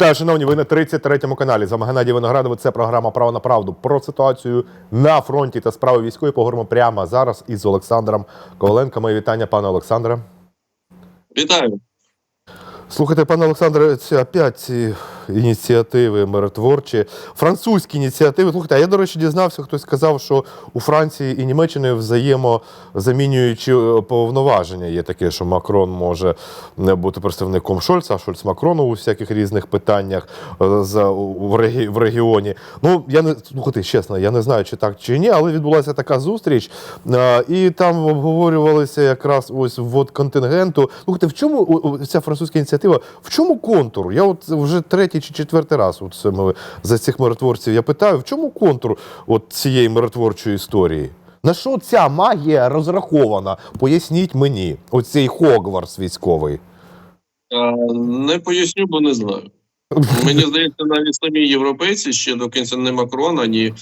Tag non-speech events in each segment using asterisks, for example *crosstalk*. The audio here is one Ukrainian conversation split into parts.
Вітаю, шановні. Ви на 33-му каналі. З вами Геннадій Виноградов. Це програма Право на правду про ситуацію на фронті та справи військової. Поговоримо прямо зараз із Олександром Коваленко. Мої вітання, пане Олександре. Вітаю. Слухайте, пане Олександре, опять ці ініціативи миротворчі, французькі ініціативи. Слухайте, а я, до речі, дізнався, хтось сказав, що у Франції і Німеччини взаємозамінюючі е, повноваження є таке, що Макрон може не бути представником Шольца, а Шольц Макрону у всяких різних питаннях е, в, регі, в регіоні. Ну, я не слухайте, чесно, я не знаю, чи так чи ні, але відбулася така зустріч, е, і там обговорювалися якраз ось ввод контингенту. Слухайте, в чому ця французька ініціатива? В чому контур? Я от вже третій чи четвертий раз от саме за цих миротворців я питаю, в чому контур от цієї миротворчої історії? На що ця магія розрахована? Поясніть мені, оцей Хогвартс військовий. Е, Не поясню, бо не знаю. *laughs* Мені здається, навіть самі європейці ще до кінця не Макрон, ані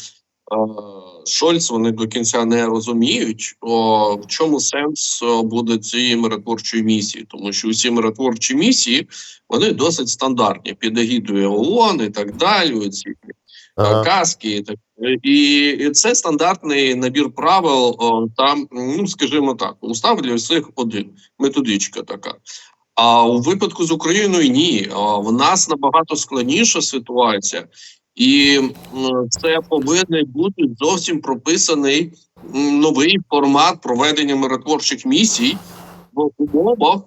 Шольц, вони до кінця не розуміють, о, в чому сенс буде цієї миротворчої місії, тому що усі миротворчі місії вони досить стандартні під егідою ООН і так далі. Оці Ага. Е, каски і так і, і це стандартний набір правил. О, там, ну скажімо так, устав для всіх один методичка така. А у випадку з Україною ні. В нас набагато складніша ситуація, і це повинен бути зовсім прописаний новий формат проведення миротворчих місій в умовах.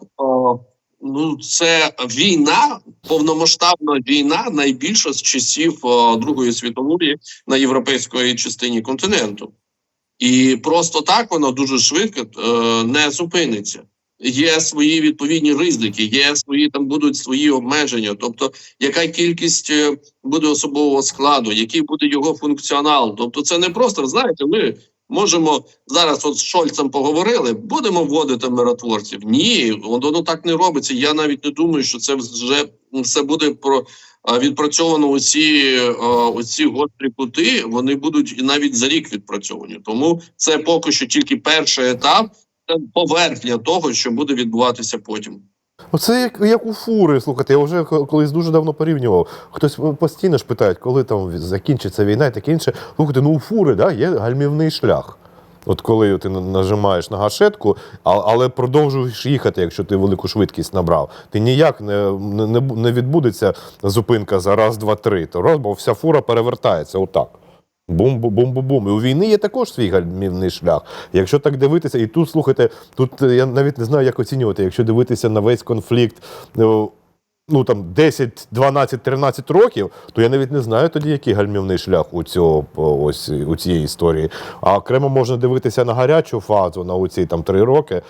Ну, це війна, повномасштабна війна, найбільша з часів Другої світової на європейській частині континенту, і просто так вона дуже швидко е, не зупиниться. Є свої відповідні ризики, є свої там будуть свої обмеження. Тобто, яка кількість е, буде особового складу, який буде його функціонал. Тобто, це не просто знаєте, ми можемо зараз от з Шольцем поговорили, будемо вводити миротворців. Ні, воно так не робиться. Я навіть не думаю, що це вже все буде про відпрацьовано. Усі оці гострі кути вони будуть і навіть за рік відпрацьовані. Тому це поки що тільки перший етап, поверхня того, що буде відбуватися потім. Оце як, як у фури. Слухайте, я вже колись дуже давно порівнював. Хтось постійно ж питає, коли там закінчиться війна і таке інше. Слухайте, ну у фури да, є гальмівний шлях. От коли ти нажимаєш на гашетку, але продовжуєш їхати, якщо ти велику швидкість набрав. Ти ніяк не, не, не відбудеться зупинка за раз, два, три. То раз, бо вся фура перевертається отак. Бум-бум-бум-бум. І у війни є також свій гальмівний шлях. Якщо так дивитися, і тут слухайте, тут е, я навіть не знаю, як оцінювати. Якщо дивитися на весь конфлікт, е, ну там 10, 12, 13 років, то я навіть не знаю тоді, який гальмівний шлях у цього ось у цієї історії. А окремо можна дивитися на гарячу фазу, на оці там 3 роки.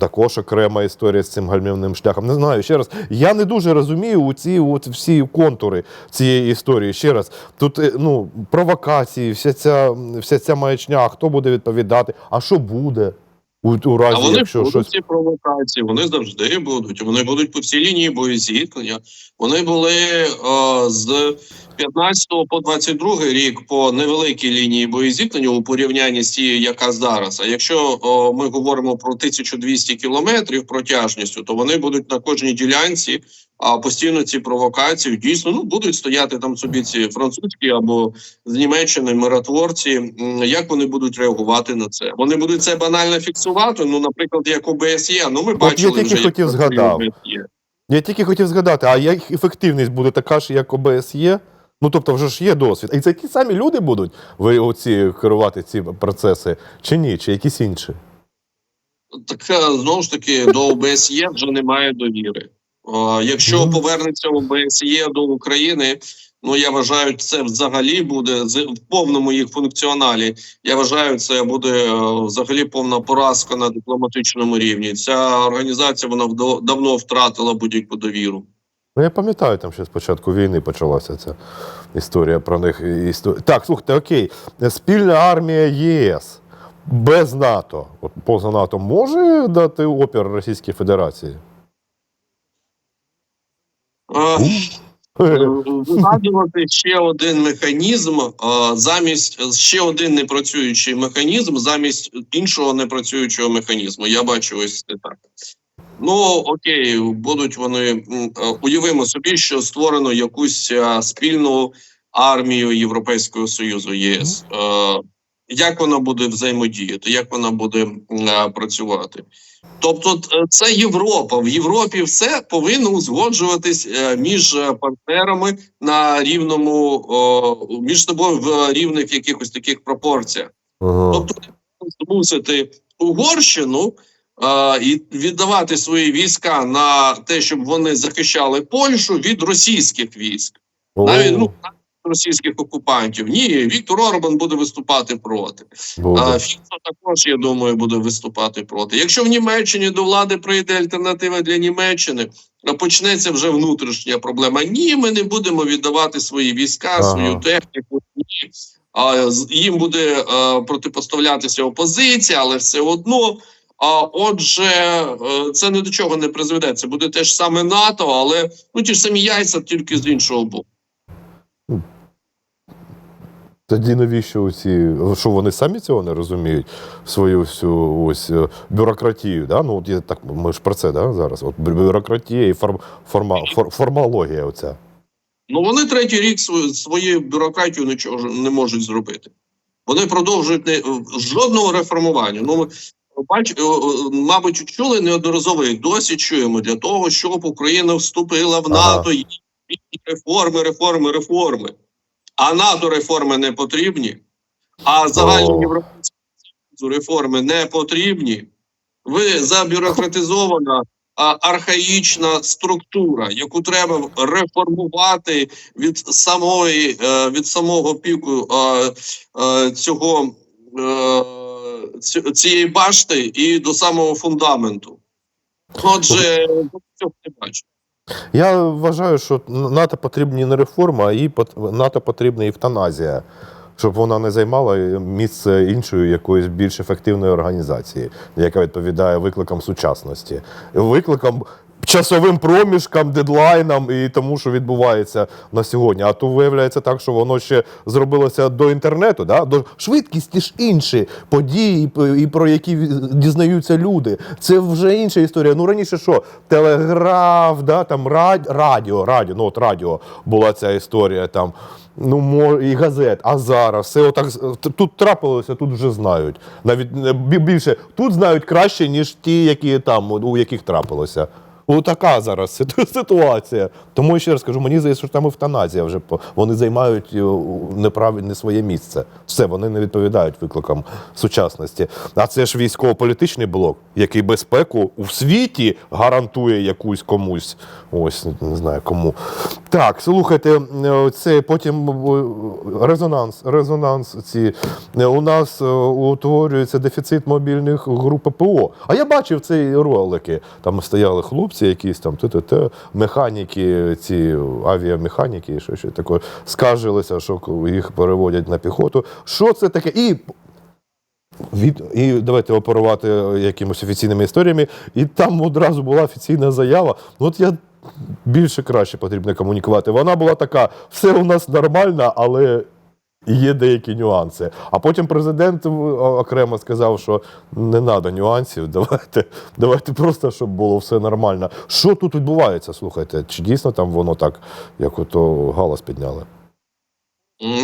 Також окрема історія з цим гальмівним шляхом. Не знаю, ще раз. Я не дуже розумію у ці от всі контури цієї історії. Ще раз, тут е, ну провокації, вся ця вся ця маячня, хто буде відповідати, а що буде у, у разі, А вони якщо будуть щось. ці провокації, вони завжди будуть. Вони будуть по всій лінії боєзіткнення. Вони були е, з 15 по 22 рік по невеликій лінії боєзіткнення у порівнянні з тією, яка зараз. А якщо о, ми говоримо про 1200 кілометрів протяжністю, то вони будуть на кожній ділянці. А постійно ці провокації дійсно ну будуть стояти там собі ці французькі або з Німеччини миротворці. Як вони будуть реагувати на це? Вони будуть це банально фіксувати. Ну, наприклад, як ОБСЄ. Ну ми я бачили тільки вже хотів працює згадав. ОБСЄ. Я тільки хотів згадати, а як ефективність буде така ж, як ОБСЄ? Ну тобто, вже ж є досвід. І це ті самі люди будуть ви оці керувати ці процеси, чи ні, чи якісь інші? Так е, знову ж таки до ОБСЄ вже немає довіри. Якщо повернеться ОБСЄ до України, ну я вважаю, це взагалі буде в повному їх функціоналі. Я вважаю, це буде е, взагалі повна поразка на дипломатичному рівні. Ця організація вона давно втратила будь-яку довіру. Ну, я пам'ятаю, там ще з початку війни почалася ця історія про них. Так, слухайте, окей. Спільна армія ЄС без НАТО, от поза НАТО, може дати опір Російській Федерації? Е, Вигадувати ще один механізм е, замість ще один непрацюючий механізм замість іншого непрацюючого механізму. Я бачу ось це так. Ну окей, будуть вони е, уявимо собі, що створено якусь спільну армію Європейського союзу ЄС. Як вона буде взаємодіяти, як вона буде е, працювати? Тобто, е, це Європа. В Європі все повинно узгоджуватись е, між е, партнерами на рівному о, між собою в рівних якихось таких пропорціях. Ага. Тобто змусити Угорщину і віддавати свої війська на те, щоб вони захищали Польщу від російських військ, навіть ну російських окупантів. Ні, Віктор Орбан буде виступати проти. Буде. А Фіцо також, я думаю, буде виступати проти. Якщо в Німеччині до влади прийде альтернатива для Німеччини, а почнеться вже внутрішня проблема. Ні, ми не будемо віддавати свої війська, Ага. свою техніку. Ні. А, їм буде е, протипоставлятися опозиція, але все одно. А отже, е, це ні до чого не призведе. Це буде те ж саме НАТО, але ну ті ж самі яйця, тільки з іншого боку. Тоді навіщо ці, що вони самі цього не розуміють? Свою всю ось е, бюрократію, да? Ну, от я так, ми ж про це, да, зараз? От бюрократія і форм, форма, фор, формологія оця. Ну вони третій рік свою, свою бюрократію нічого не можуть зробити. Вони продовжують не жодного реформування. Ну ми бач, е, е, мабуть, чули неодноразово і досі чуємо для того, щоб Україна вступила в Ага. НАТО. Є реформи, реформи, реформи. А НАТО реформи не потрібні, а загальні О. реформи не потрібні. Ви забюрократизована архаїчна структура, яку треба реформувати від самої е, від самого піку е, е, цього цієї башти і до самого фундаменту. Отже, цього не бачу. Я вважаю, що НАТО потрібні не реформа, а їй НАТО потрібна евтаназія, щоб вона не займала місце іншої якоїсь більш ефективної організації, яка відповідає викликам сучасності, викликам. Часовим проміжкам, дедлайнам і тому, що відбувається на сьогодні. А то виявляється так, що воно ще зробилося до інтернету, да? до швидкісті ж інші події, і про які дізнаються люди. Це вже інша історія. Ну раніше що? Телеграф, да? там рад... радіо, радіо, ну от радіо була ця історія там. Ну, і газет, а зараз все отак тут трапилося, тут вже знають. Навіть е, більше тут знають краще, ніж ті, які там, у яких трапилося. Отака зараз *laughs* ситуація. Тому я ще раз кажу, мені здається, що там евтаназія вже вони займають е, неправильне своє місце. Все, вони не відповідають викликам сучасності. А це ж військово-політичний блок, який безпеку у світі гарантує якусь комусь. Ось не знаю кому. Так, слухайте, е, це потім е, резонанс. Резонанс. Ці у нас утворюється дефіцит мобільних груп ППО. А я бачив ці ролики. Там стояли хлопці, якісь там т-т-т, механіки, ці авіамеханіки, що ще таке, скаржилися, що їх переводять на піхоту. Що це таке? І від і давайте оперувати якимось офіційними історіями. І там одразу була офіційна заява. Ну, От я більше краще потрібно комунікувати. Вона була така: все у нас нормально, але. Є деякі нюанси. А потім президент окремо сказав, що не треба нюансів, *laughs* давайте, давайте просто, щоб було все нормально. Що тут відбувається? Слухайте, чи дійсно там воно так, як ото галас підняли?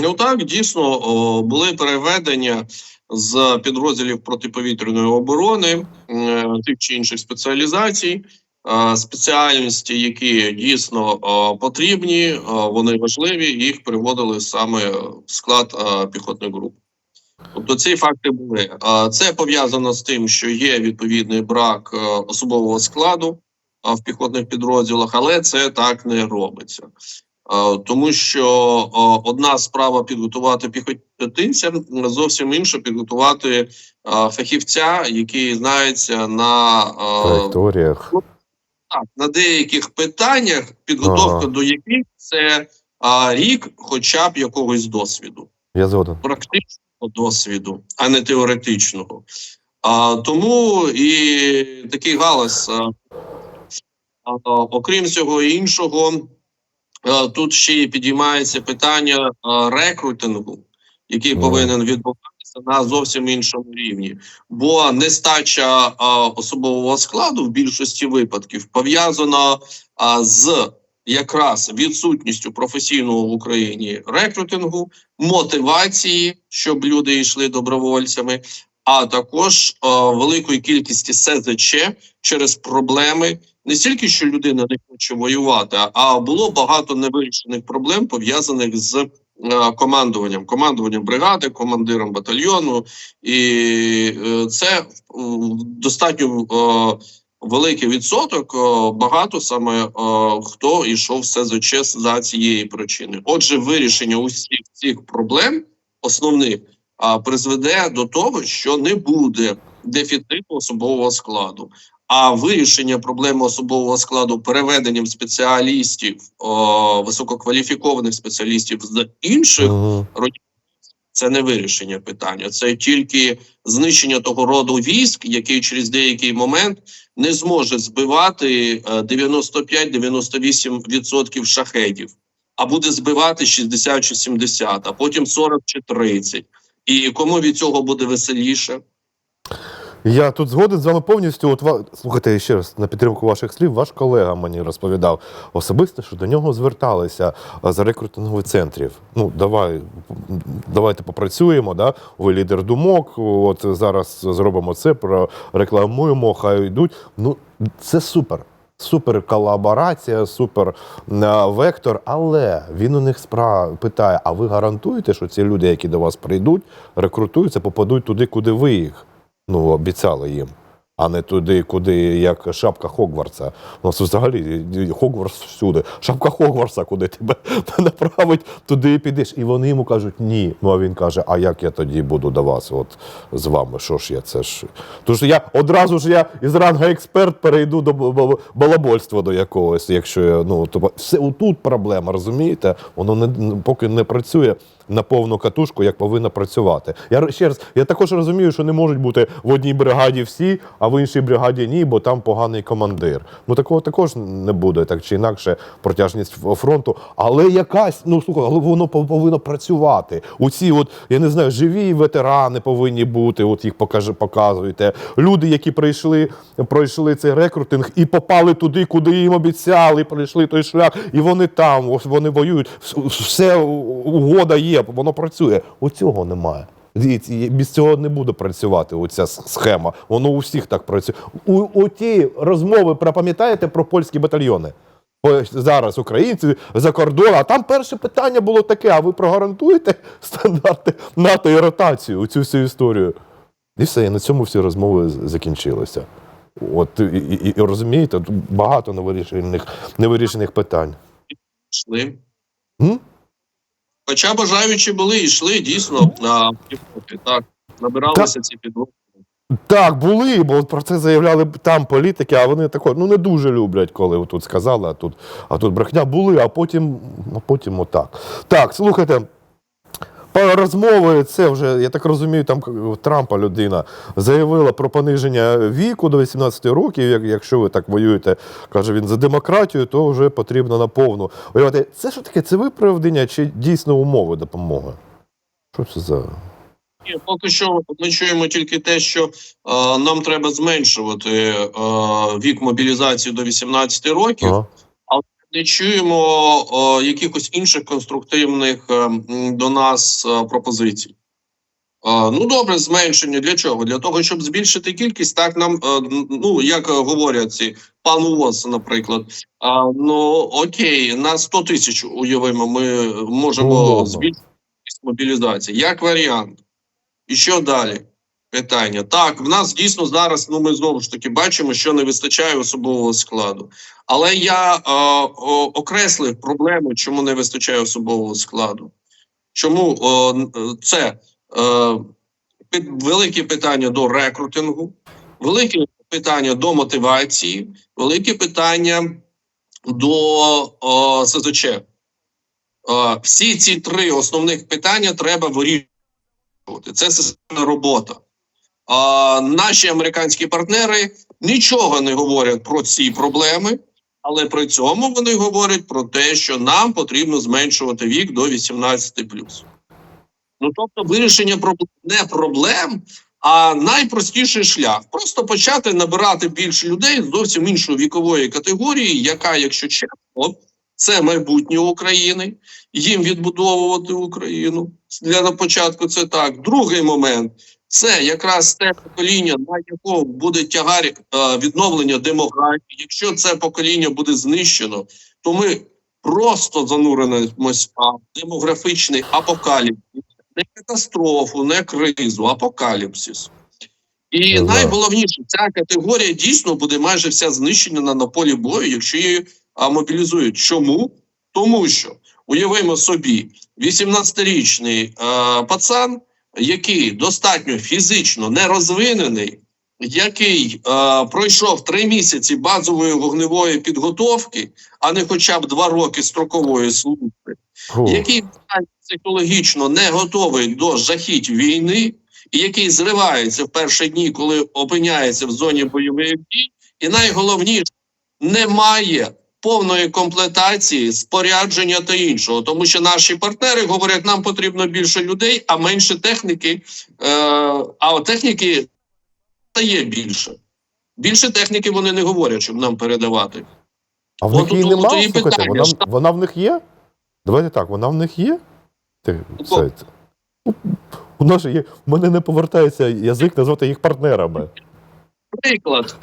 Ну так, дійсно були переведення з підрозділів протиповітряної оборони е, тих чи інших спеціалізацій, е, спеціальності, які дійсно потрібні, е, вони важливі, їх переводили саме в склад е, піхотних груп. Тобто ці факти були. Е, Це пов'язано з тим, що є відповідний брак е, особового складу е, в піхотних підрозділах, але це так не робиться. Е, Тому що е, одна справа підготувати піхотинця, зовсім інша підготувати е, фахівця, який знається на, е, Траєкторіях. Так, на деяких питаннях, підготовка Ага. до яких це е, рік, хоча б якогось досвіду Я згоден. практичного досвіду, а не теоретичного. А, тому і такий галас. А, а, окрім всього іншого, а, тут ще й підіймається питання а, рекрутингу, який Мгм. повинен відбуватися на зовсім іншому рівні, бо нестача а, особового складу в більшості випадків пов'язана з якраз відсутністю професійного в Україні рекрутингу, мотивації, щоб люди йшли добровольцями, а також а, великої кількості СЗЧ через проблеми. Не стільки що людина не хоче воювати, а було багато невирішених проблем пов'язаних з командуванням, командуванням бригади, командиром батальйону, і е, це е, достатньо е, великий відсоток. е, Багато саме е, хто йшов в СЗЧ за цієї причини. Отже, вирішення усіх цих проблем основних призведе до того, що не буде дефіциту особового складу. А вирішення проблеми особового складу переведенням спеціалістів, о, висококваліфікованих спеціалістів з інших Мгм. це не вирішення питання, це тільки знищення того роду військ, який через деякий момент не зможе збивати е, 95-98% шахедів, а буде збивати 60 чи 70, а потім 40 чи 30. І кому від цього буде веселіше? Я тут згоден з вами повністю. От ва... слухайте ще раз на підтримку ваших слів. Ваш колега мені розповідав особисто, що до нього зверталися а, за рекрутингових центрів. Ну давай, давайте попрацюємо. Да? Ви лідер думок. От зараз зробимо це, прорекламуємо, хай йдуть. Ну це супер. Супер колаборація, супер е, вектор, але він у них спра... питає: а ви гарантуєте, що ці люди, які до вас прийдуть, рекрутуються, попадуть туди, куди ви їх ну, обіцяли їм, а не туди, куди як шапка Хогвартса. У нас взагалі Хогвартс всюди. Шапка Хогвартса, куди тебе *laughs* направить, туди і підеш. І вони йому кажуть ні. Ну а він каже: А як я тоді буду до вас? От з вами? Що ж я це ж? Тож я одразу ж я із ранга експерт перейду до балабольства до якогось, якщо я ну то все отут проблема, розумієте? Воно не поки не працює на повну катушку, як повинно працювати. Я ще раз, я також розумію, що не можуть бути в одній бригаді всі, а в іншій бригаді ні, бо там поганий командир. Ну такого також не буде, так чи інакше, протяжність фронту. Але якась, ну слухай, але воно повинно працювати. Оці, от я не знаю, живі ветерани повинні бути. От їх покаже, показуєте. Люди, які прийшли, пройшли цей рекрутинг і попали туди, куди їм обіцяли, пройшли той шлях, і вони там, ось вони воюють. Все угода є, воно працює. Оцього немає. Без цього не буде працювати оця схема. Воно у всіх так працює. У, у ті розмови про пам'ятаєте про польські батальйони? Зараз українці за кордон, а там перше питання було таке: а ви прогарантуєте *laughs* стандарти НАТО і ротацію у цю всю історію? І все, і на цьому всі розмови закінчилися. От і, і, і розумієте, багато невирішених, невирішених питань. Йшли. М? Хоча бажаючі були, йшли дійсно на Європі, так набиралися ці підрозділи. Так, були, бо про це заявляли там політики, а вони тако, ну не дуже люблять, коли тут сказали, а тут, а тут брехня були, а потім, а потім отак. Так, слухайте. Розмови, це вже, я так розумію, там Трампа людина заявила про пониження віку до 18 років. Як, якщо ви так воюєте, каже він за демократію, то вже потрібно наповну воювати. Це що таке? Це виправдання чи дійсно умови допомоги? Що це за. Ні, поки що ми чуємо тільки те, що е, нам треба зменшувати е, вік мобілізації до 18 років. Ага. Не чуємо е, якихось інших конструктивних е, до нас е, пропозицій. Ну добре, зменшення для чого? Для того, щоб збільшити кількість, так нам ну як говорять ці пан УОЗ, наприклад. А, ну окей, на 100 тисяч уявимо, ми можемо збільшити кількість мобілізації. Як варіант. І що далі? Питання. Так, в нас дійсно зараз, ну ми знову ж таки бачимо, що не вистачає особового складу. Але я е, окреслив проблему, чому не вистачає особового складу. Чому е, це е, велике питання до рекрутингу, велике питання до мотивації, велике питання до о, СЗЧ. Е, всі ці три основних питання треба вирішувати. Це системна робота. Наші американські партнери нічого не говорять про ці проблеми, але при цьому вони говорять про те, що нам потрібно зменшувати вік до 18+. Ну тобто, вирішення проблем не проблем, а найпростіший шлях просто почати набирати більше людей з зовсім іншої вікової категорії, яка, якщо чесно, це майбутнє України, їм відбудовувати Україну. Для початку це так. Другий момент це якраз те покоління, на якого буде тягар е, відновлення демографії. Якщо це покоління буде знищено, то ми просто зануримося в демографічний апокаліпсис, не катастрофу, не кризу, апокаліпсис. І Ну, да. найголовніше, ця категорія дійсно буде майже вся знищена на, на полі бою, якщо її мобілізують. Чому? Тому що уявимо собі, 18-річний е, пацан, який достатньо фізично не розвинений, який е, пройшов три місяці базової вогневої підготовки, а не хоча б два роки строкової служби, Фу. який психологічно не готовий до жахіть війни, і який зривається в перші дні, коли опиняється в зоні бойових дій, і найголовніше немає повної комплектації, спорядження та іншого, тому що наші партнери говорять, нам потрібно більше людей, а менше техніки. Е, а техніки стає більше. Більше техніки вони не говорять, щоб нам передавати. А в них її тут- нема? тут і Слухайте, вона, вона в них є? Давайте так, вона в них є? Ти, У все. У- У нас є, в мене не повертається язик назвати їх партнерами. Приклад,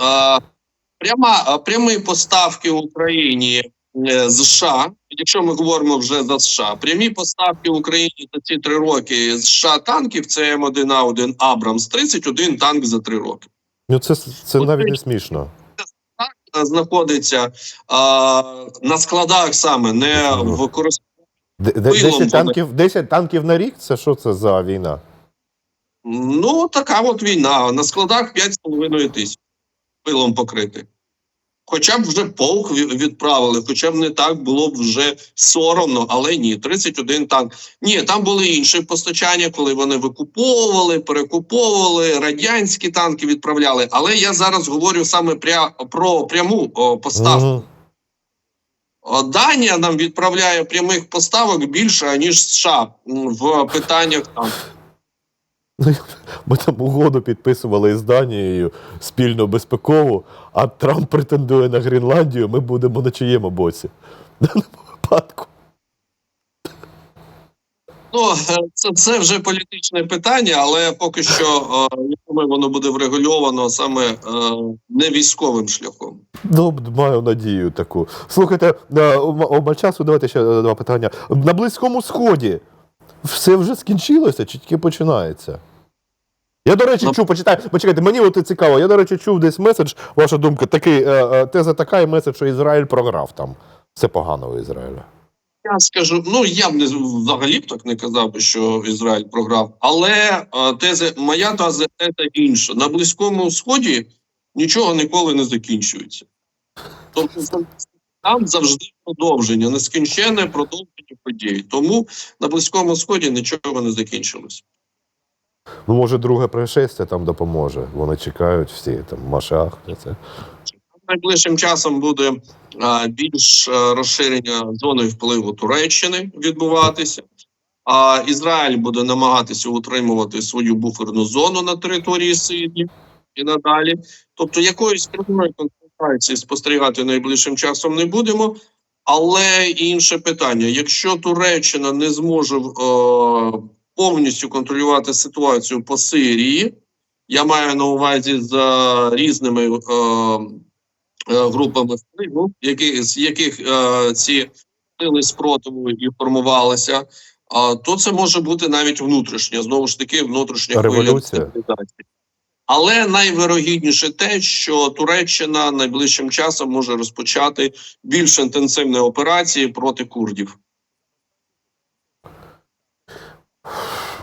пряма, е, прямі поставки Україні е, з США, якщо ми говоримо вже за США, прямі поставки Україні за ці три роки з США танків це М1А1 Абрамс, 31 танк за три роки. Ну це, це От навіть не смішно. Е, Знаходиться е, на складах саме, не в користуванні. Д- д- 10 танків, 10 танків на рік? Це що це за війна? Ну, така от війна. На складах 5,5 тисяч пилом покрити. Хоча б вже полк відправили, хоча б не так було б вже соромно, але ні, 31 танк. Ні, там були інші постачання, коли вони викуповували, перекуповували, радянські танки відправляли. Але я зараз говорю саме пря, про пряму о, поставку. Данія нам відправляє прямих поставок більше, ніж США в питаннях там. Ну, Ми там угоду підписували із Данією спільно безпекову, а Трамп претендує на Гренландію, ми будемо на чиєму боці. *laughs* В даному випадку. Ну, е, це, це вже політичне питання, але поки що е, я думаю, воно буде врегульовано саме е, не військовим шляхом. Ну, маю надію таку. Слухайте, обмаль часу, давайте ще два питання. На Близькому Сході все вже скінчилося чи тільки починається? Я, до речі, Ну- чув, почитаю, почекайте, мені от цікаво, я, до речі, чув десь меседж, ваша думка, такий, е, е, теза така і меседж, що Ізраїль програв там. Все погано у Ізраїля. Я скажу, ну я б не взагалі б так не казав би, що Ізраїль програв. Але е, теза, моя теза, теза інша. На Близькому Сході нічого ніколи не закінчується. Тобто там завжди продовження, нескінченне продовження подій. Тому на Близькому Сході нічого не закінчилось. Ну, може, друге пришестя там допоможе. Вони чекають всі, там, Машах, це. Найближчим часом буде а, більш а, розширення зони впливу Туреччини відбуватися. А Ізраїль буде намагатися утримувати свою буферну зону на території Сирії і надалі. Тобто, якоїсь прямої конфронтації спостерігати найближчим часом не будемо. Але інше питання: якщо Туреччина не зможе е, повністю контролювати ситуацію по Сирії, я маю на увазі за різними е, е, групами впливу, які, з яких е, ці сили спротиву і формувалися, а, то це може бути навіть внутрішня, знову ж таки, внутрішня хвиля Революція. Але найвирогідніше те, що Туреччина найближчим часом може розпочати більш інтенсивні операції проти курдів.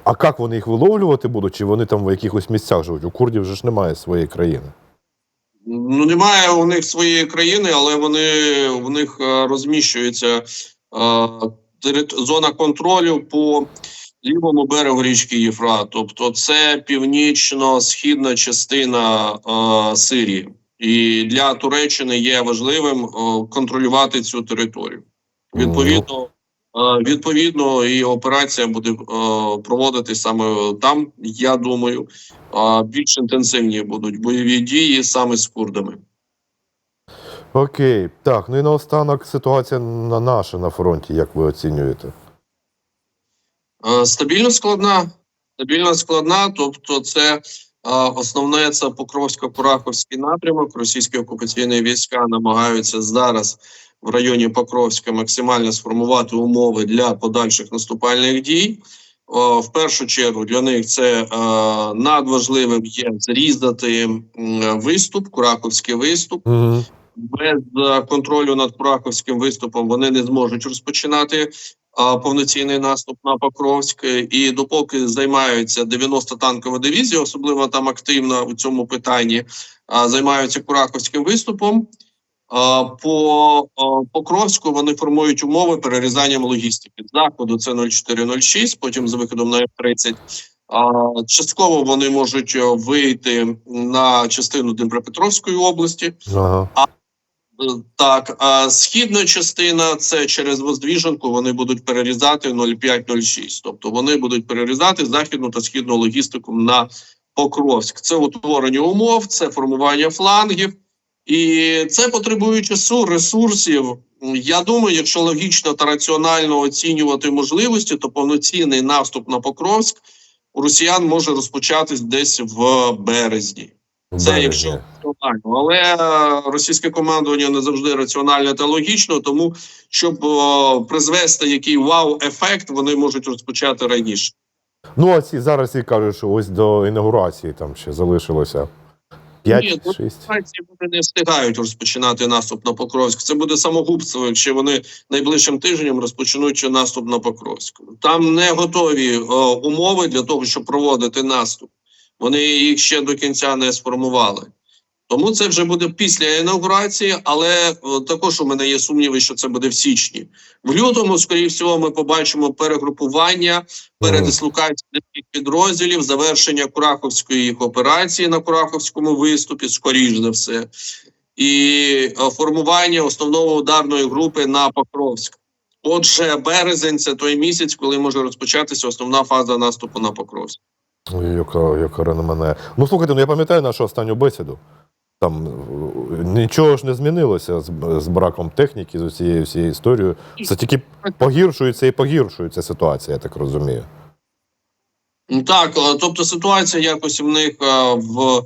А як вони їх виловлювати будуть? Чи вони там в якихось місцях живуть? У курдів же ж немає своєї країни. Ну немає у них своєї країни, але вони в них е, розміщується е, зона контролю по лівому берегу річки Єфрат. Тобто, це північно-східна частина е, Сирії, і для Туреччини є важливим е, контролювати цю територію. Відповідно, відповідно, і операція буде е, проводитись саме там. Я думаю, більш інтенсивні будуть бойові дії саме з курдами. Окей, так. Ну і наостанок ситуація на наша на фронті, як ви оцінюєте? Е, Стабільно складна, стабільно складна. Тобто, це е, основне це Покровсько-Кураховський напрямок. Російські окупаційні війська намагаються зараз в районі Покровська максимально сформувати умови для подальших наступальних дій. О, В першу чергу для них це е, надважливим є зрізати виступ, Кураховський виступ без е, контролю над Кураховським виступом вони не зможуть розпочинати повноцінний наступ на Покровськ. І допоки займаються 90 танкова дивізія, особливо там активна у цьому питанні, займаються Кураховським виступом. А, По Покровську вони формують умови перерізанням логістики. Заходу це 0406, потім з виходом на F-30. Частково вони можуть е, вийти на частину Дніпропетровської області. Ага. Е, Так, а східна частина це через Воздвіженку. Вони будуть перерізати 0506. Тобто вони будуть перерізати західну та східну логістику на Покровськ. Це утворення умов, це формування флангів, і це потребує часу, ресурсів. Я думаю, якщо логічно та раціонально оцінювати можливості, то повноцінний наступ на Покровськ у росіян може розпочатись десь в березні. Це якщо раціонально, але е, російське командування не завжди раціональне та логічно, тому щоб призвести який вау-ефект, вони можуть розпочати раніше. Ну, а ці зараз і кажуть, що ось до інаугурації там ще залишилося 5-6. Вони не встигають розпочинати наступ на Покровськ. Це буде самогубство, якщо вони найближчим тижнем розпочнуть наступ на Покровськ. Там не готові о, умови для того, щоб проводити наступ. Вони їх ще до кінця не сформували. Тому це вже буде після інаугурації, але е, також у мене є сумніви, що це буде в січні. В лютому, скоріше всього, ми побачимо перегрупування, передислокацію підрозділів, завершення Кураховської їх операції на Кураховському виступі, скоріш за все, і е, формування основного ударної групи на Покровськ. Отже, березень це той місяць, коли може розпочатися основна фаза наступу на Покровськ. Яка, яка мене. Ну слухайте, ну я пам'ятаю нашу останню бесіду. Там нічого ж не змінилося з, з браком техніки, з усією всією історією. Це тільки погіршується і погіршується ситуація, я так розумію. Ну, Так, е, тобто ситуація якось в них е, в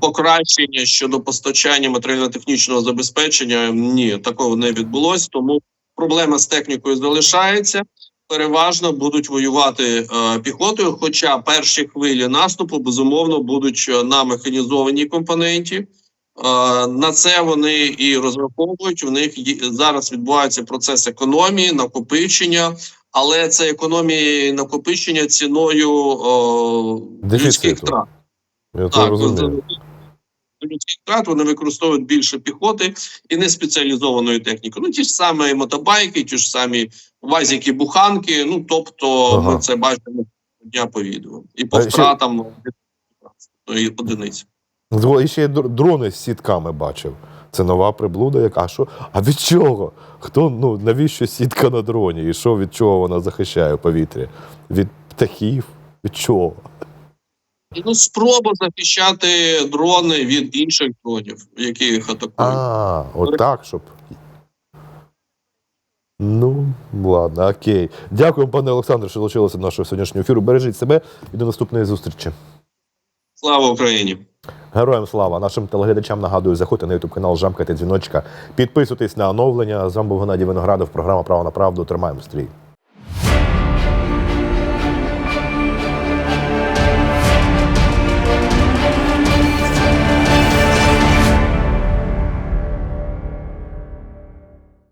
покращення щодо постачання матеріально-технічного забезпечення. Ні, такого не відбулось. Тому проблема з технікою залишається. Переважно будуть воювати е, піхотою. Хоча перші хвилі наступу безумовно будуть е, на механізованій компоненті. Е, на це вони і розраховують. У них є- зараз відбувається процес економії, накопичення, але це економія і накопичення ціною Дефіциту. людських втрат. Я це Так, розумію. Людських втрат вони використовують більше піхоти і не спеціалізованої техніки. Ну ті ж самі мотобайки, ті ж самі вазіки, буханки. Ну тобто, Ага. ми це бачимо дня по відео і по А втратам від одиниць. Дво- І ще др- дрони з сітками бачив. Це нова приблуда, яка а що? А від чого? Хто ну навіщо сітка на дроні? І що від чого вона захищає повітря? Від птахів? Від чого? Ну, спроба захищати дрони від інших дронів, які їх атакують. А, отак, щоб. Ну, ладно, окей. Дякую, пане Олександре, що долучилися до нашого сьогоднішнього ефіру. Бережіть себе і до наступної зустрічі. Слава Україні! Героям слава! Нашим телеглядачам нагадую, заходьте на ютуб канал, жамкайте дзвіночка, підписуйтесь на оновлення. З вами був Геннадій Виноградов, програма Право на правду. Тримаємо стрій.